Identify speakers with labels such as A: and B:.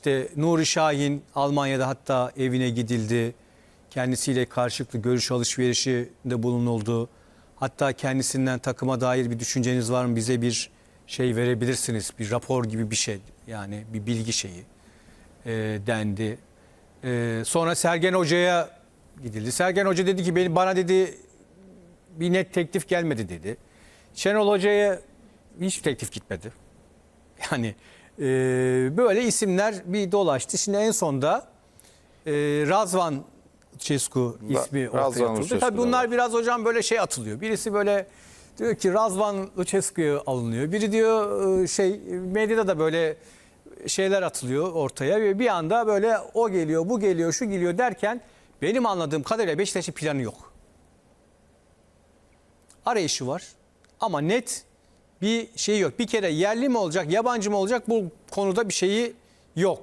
A: işte Nuri Şahin Almanya'da hatta evine gidildi. Kendisiyle karşılıklı görüş alışverişinde bulunuldu. Hatta kendisinden takıma dair bir düşünceniz var mı? Bize bir şey verebilirsiniz. Bir rapor gibi bir şey. Yani bir bilgi şeyi e, dendi. E, sonra Sergen Hoca'ya gidildi. Sergen Hoca dedi ki beni bana dedi bir net teklif gelmedi dedi. Şenol Hoca'ya hiç teklif gitmedi. Yani e, böyle isimler bir dolaştı. Şimdi en sonda e, Razvan Çesku ismi ortaya
B: Razvan
A: atıldı. Tabii bunlar
B: var.
A: biraz hocam böyle şey atılıyor. Birisi böyle diyor ki Razvan Lucescu'ya alınıyor. Biri diyor e, şey medyada da böyle şeyler atılıyor ortaya ve bir anda böyle o geliyor, bu geliyor, şu geliyor derken benim anladığım kadarıyla Beşiktaş'ın planı yok. Arayışı var ama net bir şey yok. Bir kere yerli mi olacak, yabancı mı olacak bu konuda bir şeyi yok.